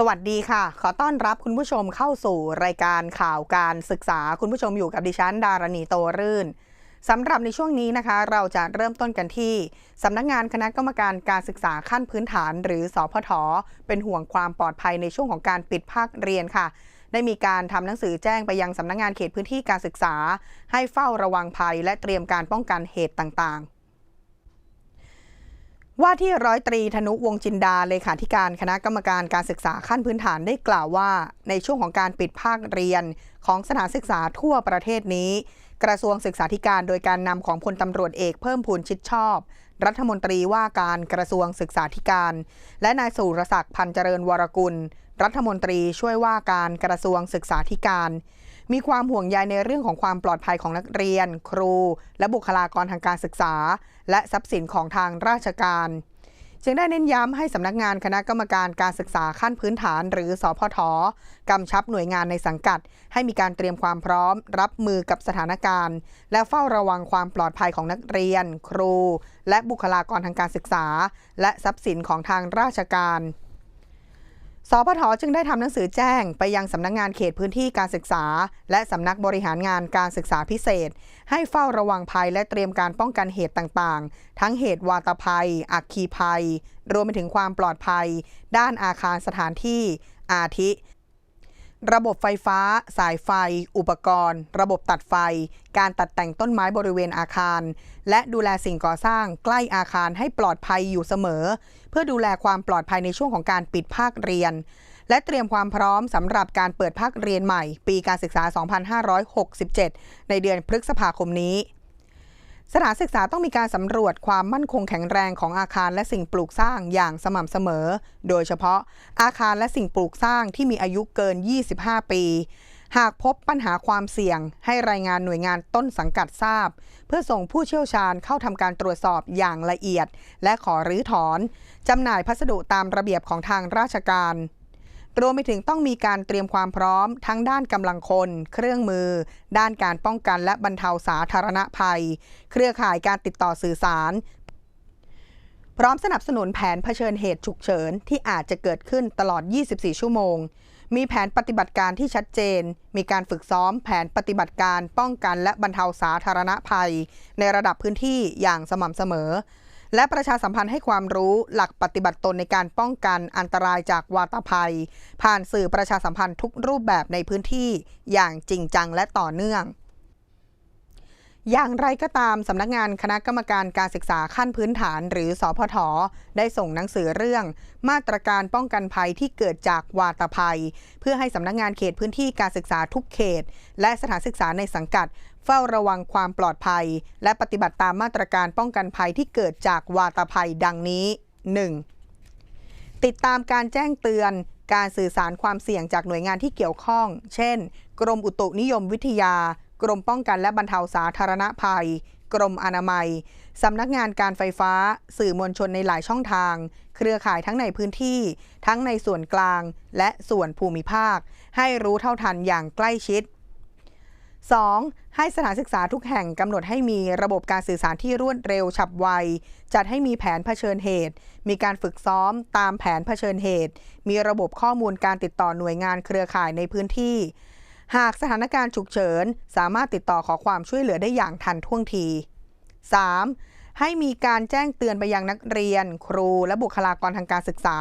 สวัสดีค่ะ ขอต้อนรับคุณผู้ชมเข้าสู่รายการข่าวการศึกษา คุณผู้ชมอยู่กับดิฉันดารณีโตรื่นสำหรับในช่วงนี้นะคะ เราจะเริ่มต้นกันที่สำนักงงานคณะกรรมการการศึกษาขั้นพื้นฐาน หรือสอพท เป็นห่วงความปลอดภัยในช่วงของการปิดภาคเรียนค่ะ ได้มีการทำหนังสือแจ้งไปยังสำนักงงานเขตพื้นที่การศึกษา ให้เฝ้าระวังภัยและเตรียมการป้องกันเหตุต่างๆ ว่าที่ร้อยตรีธนุวงจินดาเลขาธิการคณะกรรมการการศึกษาขั้นพื้นฐานได้กล่าวว่า ในช่วงของการปิดภาคเรียนของสถานศึกษาทั่วประเทศนี้ กระทรวงศึกษาธิการโดยการนำของพลตำรวจเอกเพิ่มพูนชิดชอบ รัฐมนตรีว่าการกระทรวงศึกษาธิการ และนายสุรศักดิ์พันเจริญวรกุล รัฐมนตรีช่วยว่าการกระทรวงศึกษาธิการ มีความห่วงใยในเรื่องของความปลอดภัยของนักเรียน ครู และบุคลากรทางการศึกษา และทรัพย์สินของทางราชการจึงได้เน้นย้ำให้สำนักงานคณะกรรมการการศึกษาขั้นพื้นฐาน หรือสอพทกำชับหน่วยงานในสังกัด ให้มีการเตรียมความพร้อม รับมือกับสถานการณ์ และเฝ้าระวังความปลอดภัยของนักเรียน ครู และบุคลากรทางการศึกษา และทรัพย์สินของทางราชการ สพทจึงได้ทำหนังสือแจ้งไปยังสำนักงงานเขตพื้นที่การศึกษา และสำนักบริหารงานการศึกษาพิเศษ ให้เฝ้าระวังภัยและเตรียมการป้องกันเหตุต่างๆ ทั้งเหตุวาตภัย อักคีภัย รวมไปถึงความปลอดภัย ด้านอาคารสถานที่ อาทิ ระบบไฟฟ้า สายไฟ อุปกรณ์ ระบบตัดไฟ การตัดแต่งต้นไม้บริเวณอาคาร และดูแลสิ่งก่อสร้างใกล้อาคารให้ปลอดภัยอยู่เสมอ เพื่อดูแลความปลอดภัยในช่วงของการปิดภาคเรียน และเตรียมความพร้อมสำหรับการเปิดภาคเรียนใหม่ ปีการศึกษา 2567 ในเดือนพฤษภาคมนี้ สถานศึกษาต้องมีการสำรวจความมั่นคงแข็งแรงของอาคารและสิ่งปลูกสร้างอย่างสม่ำเสมอ โดยเฉพาะอาคารและสิ่งปลูกสร้างที่มีอายุเกิน 25 ปี หากพบปัญหาความเสี่ยง ให้รายงานหน่วยงานต้นสังกัดทราบ เพื่อส่งผู้เชี่ยวชาญเข้าทำการตรวจสอบอย่างละเอียด และขอรื้อถอนจำหน่ายพัสดุตามระเบียบของทางราชการ รวมไปถึงต้องมีการเตรียมความพร้อม ทั้งด้านกำลังคน เครื่องมือ ด้านการป้องกันและบรรเทาสาธารณภัย เครือข่ายการติดต่อสื่อสาร พร้อมสนับสนุนแผนเผชิญเหตุฉุกเฉินที่อาจจะเกิดขึ้นตลอด 24 ชั่วโมง มีแผนปฏิบัติการที่ชัดเจน มีการฝึกซ้อมแผนปฏิบัติการป้องกันและบรรเทาสาธารณภัย ในระดับพื้นที่อย่างสม่ำเสมอ และประชาสัมพันธ์ให้ความรู้หลักปฏิบัติตนในการป้องกันอันตรายจากวาตภัย ผ่านสื่อประชาสัมพันธ์ทุกรูปแบบในพื้นที่อย่างจริงจังและต่อเนื่อง อย่างไรก็ตามสำนักงานคณะกรรมการการศึกษาขั้นพื้นฐาน หรือสอพทได้ส่งหนังสือเรื่อง มาตรการป้องกันภัยที่เกิดจากวาตภัย เพื่อให้สำนักงานเขตพื้นที่การศึกษาทุกเขต และสถานศึกษาในสังกัด เฝ้าระวังความปลอดภัย และปฏิบัติตามมาตรการป้องกันภัยที่เกิดจากวาตภัยดังนี้ 1. ติดตามการแจ้งเตือนการสื่อสารความเสี่ยงจากหน่วยงานที่เกี่ยวข้อง เช่น กรมอุตุนิยมวิทยา กรมป้องกันและบรรเทาสาธารณภัย กรมอนามัย สำนักงานการไฟฟ้า สื่อมวลชนในหลายช่องทาง เครือข่ายทั้งในพื้นที่ ทั้งในส่วนกลาง และส่วนภูมิภาค ให้รู้เท่าทันอย่างใกล้ชิด 2. ให้สถานศึกษาทุกแห่งกำหนดให้มีระบบการสื่อสารที่รวดเร็วฉับไว จัดให้มีแผนเผชิญเหตุ มีการฝึกซ้อมตามแผนเผชิญเหตุ มีระบบข้อมูลการติดต่อหน่วยงานเครือข่ายในพื้นที่ หากสถานการณ์ฉุกเฉิน สามารถติดต่อขอความช่วยเหลือได้อย่างทันท่วงที 3. ให้มีการแจ้งเตือนไปยังนักเรียน ครู และบุคลากรทางการศึกษา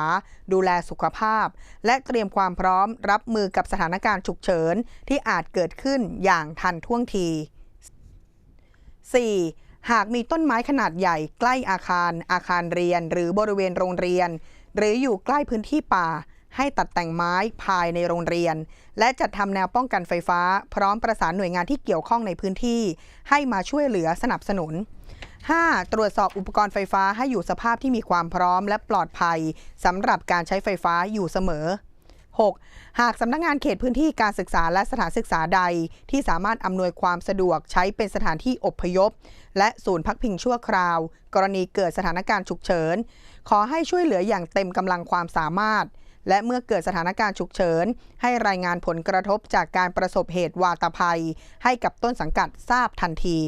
ดูแลสุขภาพ และเตรียมความพร้อมรับมือกับสถานการณ์ฉุกเฉิน ที่อาจเกิดขึ้นอย่างทันท่วงที 4. หากมีต้นไม้ขนาดใหญ่ใกล้อาคาร อาคารเรียน หรือบริเวณโรงเรียน หรืออยู่ใกล้พื้นที่ป่า ให้ตัดแต่งไม้ภายในโรงเรียน และจัดทำแนวป้องกันไฟฟ้า พร้อมประสานหน่วยงานที่เกี่ยวข้องในพื้นที่ ให้มาช่วยเหลือสนับสนุน 5. ตรวจสอบอุปกรณ์ไฟฟ้าให้อยู่สภาพที่มีความพร้อมและปลอดภัยสำหรับการใช้ไฟฟ้าอยู่เสมอ 6. หากสำนักงงานเขตพื้นที่การศึกษาและสถานศึกษาใด ที่สามารถอำนวยความสะดวกใช้เป็นสถานที่อพยพ และศูนย์พักพิงชั่วคราว กรณีเกิดสถานการณ์ฉุกเฉิน ขอให้ช่วยเหลืออย่างเต็มกำลังความสามารถ และเมื่อเกิดสถานการณ์ฉุกเฉิน ให้รายงานผลกระทบจากการประสบเหตุวาตภัย ให้กับต้นสังกัดทราบทันที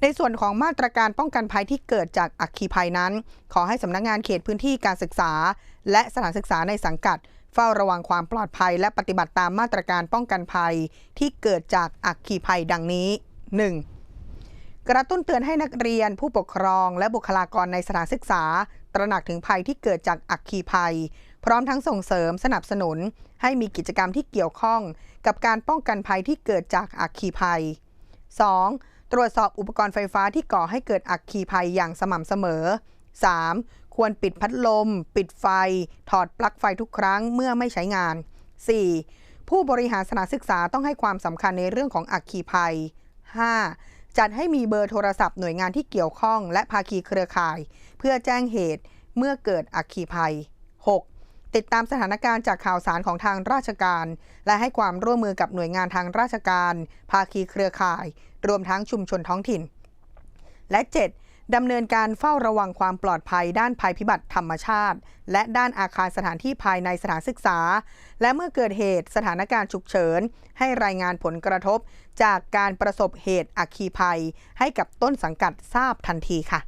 ในส่วนของมาตรการป้องกันภัยที่เกิดจากอัคคีภัยนั้น ขอให้สำนักงงานเขตพื้นที่การศึกษา และสถานศึกษาในสังกัด เฝ้าระวังความปลอดภัย และปฏิบัติตามมาตรการป้องกันภัย ที่เกิดจากอัคคีภัยดังนี้ 1. กระตุ้นเตือนให้นักเรียนผู้ปกครอง และบุคลากรในสถานศึกษา ตระหนักถึงภัยที่เกิดจากอัคคีภัย พร้อมทั้งส่งเสริมสนับสนุน ให้มีกิจกรรมที่เกี่ยวข้อง กับการป้องกันภัยที่เกิดจากอัคคีภัย 2. ตรวจสอบอุปกรณ์ไฟฟ้าที่ก่อให้เกิดอัคคีภัยอย่างสม่ำเสมอ 3. ควรปิดพัดลม ปิดไฟ ถอดปลั๊กไฟทุกครั้งเมื่อไม่ใช้งาน 4. ผู้บริหารสถานศึกษาต้องให้ความสำคัญในเรื่องของอัคคีภัย 5. จัดให้มีเบอร์โทรศัพท์หน่วยงานที่เกี่ยวข้อง และภาคีเครือข่าย เพื่อแจ้งเหตุเมื่อเกิดอัคคีภัย 6. ติดตามสถานการณ์จากข่าวสารของทางราชการ และให้ความร่วมมือกับหน่วยงานทางราชการ ภาคีเครือข่าย รวมทั้งชุมชนท้องถิ่น และ 7. ดำเนินการเฝ้าระวังความปลอดภัยด้านภัยพิบัติธรรมชาติ และด้านอาคารสถานที่ภายในสถานศึกษา และเมื่อเกิดเหตุสถานการณ์ฉุกเฉิน ให้รายงานผลกระทบ จากการประสบเหตุอัคคีภัย ให้กับต้นสังกัดทราบทันทีค่ะ